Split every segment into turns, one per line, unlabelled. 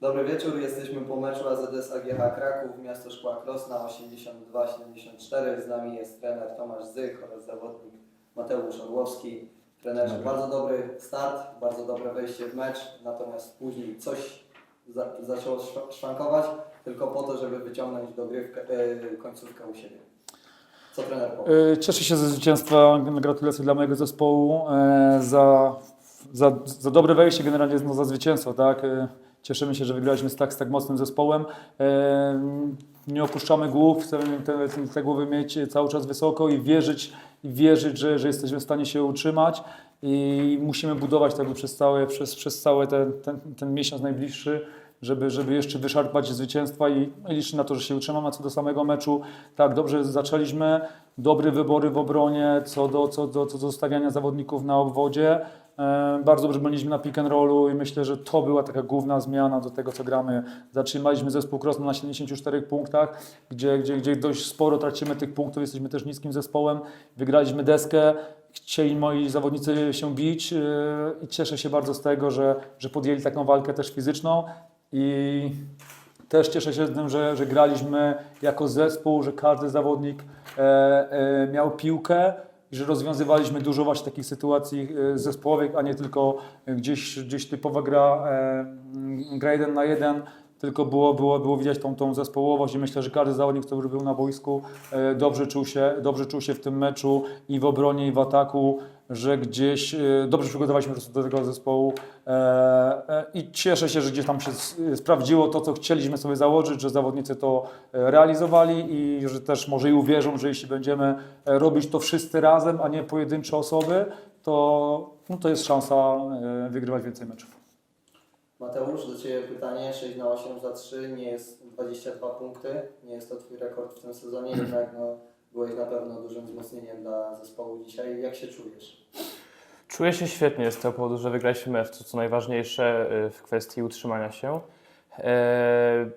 Dobry wieczór, jesteśmy po meczu AZS AGH Kraków, miasto Szkła Krosna 82-74. Z nami jest trener Tomasz Zych oraz zawodnik Mateusz Orłowski. Trenerze,
Dobry.
bardzo dobry start, bardzo dobre wejście w mecz, natomiast później coś za, zaczęło szwa- szwankować, tylko po to, żeby wyciągnąć dogrywkę, e, końcówkę u siebie. Co trener powie?
E, Cieszę się ze zwycięstwa. Gratulacje dla mojego zespołu e, za, za, za dobre wejście, generalnie no, za zwycięstwo. Tak? Cieszymy się, że wygraliśmy z tak, z tak mocnym zespołem. Nie opuszczamy głów, chcemy te, te, głowy mieć cały czas wysoko i wierzyć, wierzyć że, że jesteśmy w stanie się utrzymać. I musimy budować tego przez cały, przez, przez cały ten, ten, ten miesiąc najbliższy, żeby, żeby jeszcze wyszarpać zwycięstwa i liczę na to, że się utrzymamy. A co do samego meczu, tak, dobrze zaczęliśmy, dobre wybory w obronie, co do, co do, co do stawiania zawodników na obwodzie. E, Bardzo dobrze byliśmy na pick and rollu i myślę, że to była taka główna zmiana do tego, co gramy. Zatrzymaliśmy zespół Krosno na 74 punktach, gdzie, gdzie, gdzie dość sporo tracimy tych punktów, jesteśmy też niskim zespołem. Wygraliśmy deskę, chcieli moi zawodnicy się bić e, i cieszę się bardzo z tego, że, że podjęli taką walkę też fizyczną i też cieszę się z tym, że, że graliśmy jako zespół, że każdy zawodnik e, e, miał piłkę i że rozwiązywaliśmy dużo właśnie takich sytuacji e, zespołowych, a nie tylko gdzieś, gdzieś typowa gra, e, gra jeden na jeden, tylko było, było, było widać tą, tą zespołowość i myślę, że każdy zawodnik, który był na boisku, e, dobrze czuł, się, dobrze czuł się w tym meczu i w obronie, i w ataku, że gdzieś e, dobrze przygotowaliśmy prostu do tego zespołu e, i cieszę się, że gdzieś tam się sprawdziło to, co chcieliśmy sobie założyć, że zawodnicy to realizowali i że też może i uwierzą, że jeśli będziemy robić to wszyscy razem, a nie pojedyncze osoby, to, no to jest szansa wygrywać więcej meczów.
Mateusz, do Ciebie pytanie, 6 na 8 za 3, nie jest 22 punkty, nie jest to Twój rekord w tym sezonie, jednak no, byłeś na pewno dużym wzmocnieniem dla zespołu dzisiaj. Jak się czujesz?
Czuję się świetnie z tego powodu, że wygraliśmy mecz, co, co najważniejsze y, w kwestii utrzymania się. E,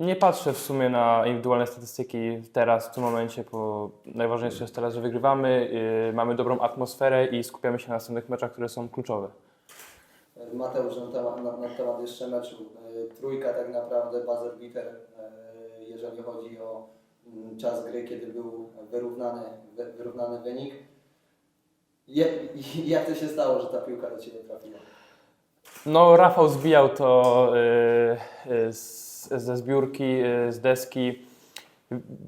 Nie patrzę w sumie na indywidualne statystyki teraz, w tym momencie, bo najważniejsze jest teraz, że wygrywamy, y, mamy dobrą atmosferę i skupiamy się na następnych meczach, które są kluczowe.
Mateusz, na temat, na, na temat jeszcze meczu. E, Trójka tak naprawdę, buzzer beater, e, jeżeli chodzi o mm, czas gry, kiedy był wyrównany, wy- wyrównany wynik. Jak to się stało, że ta piłka do Ciebie trafiła?
No, Rafał zbijał to z, ze zbiórki, z deski.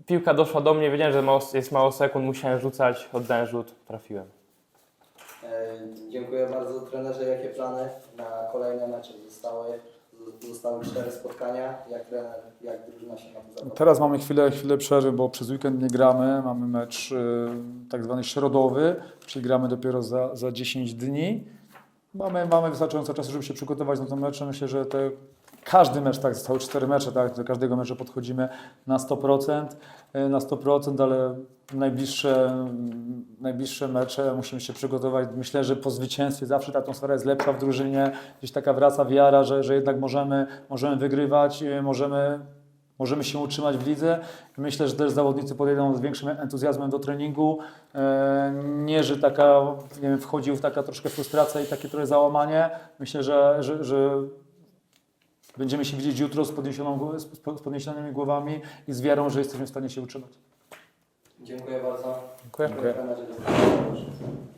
Piłka doszła do mnie, wiedziałem, że jest mało sekund, musiałem rzucać, oddałem rzut, trafiłem.
E, Dziękuję bardzo trenerze. Jakie plany na kolejne mecze zostały? Zostały cztery spotkania. Jak trener, jak drużyna się na?
Teraz mamy chwilę, chwilę przerwy, bo przez weekend nie gramy. Mamy mecz y, tak zwany środowy, czyli gramy dopiero za, za 10 dni. Mamy, mamy wystarczająco czasu, żeby się przygotować na ten mecz. Myślę, że te, każdy mecz, tak, zostały cztery mecze, tak, do każdego meczu podchodzimy na 100%, y, na 100%, ale najbliższe, najbliższe mecze musimy się przygotować. Myślę, że po zwycięstwie zawsze ta atmosfera jest lepsza w drużynie, gdzieś taka wraca wiara, że, że jednak możemy, możemy wygrywać, y, możemy możemy się utrzymać w lidze. Myślę, że też zawodnicy podejdą z większym entuzjazmem do treningu. E, Nie, że taka, nie wiem, wchodził w taka troszkę frustracja i takie trochę załamanie. Myślę, że, że, że będziemy się widzieć jutro z, podniesioną, z podniesionymi głowami i z wiarą, że jesteśmy w stanie się utrzymać.
Dziękuję bardzo.
Dziękuję.
trenerze. Dziękuję.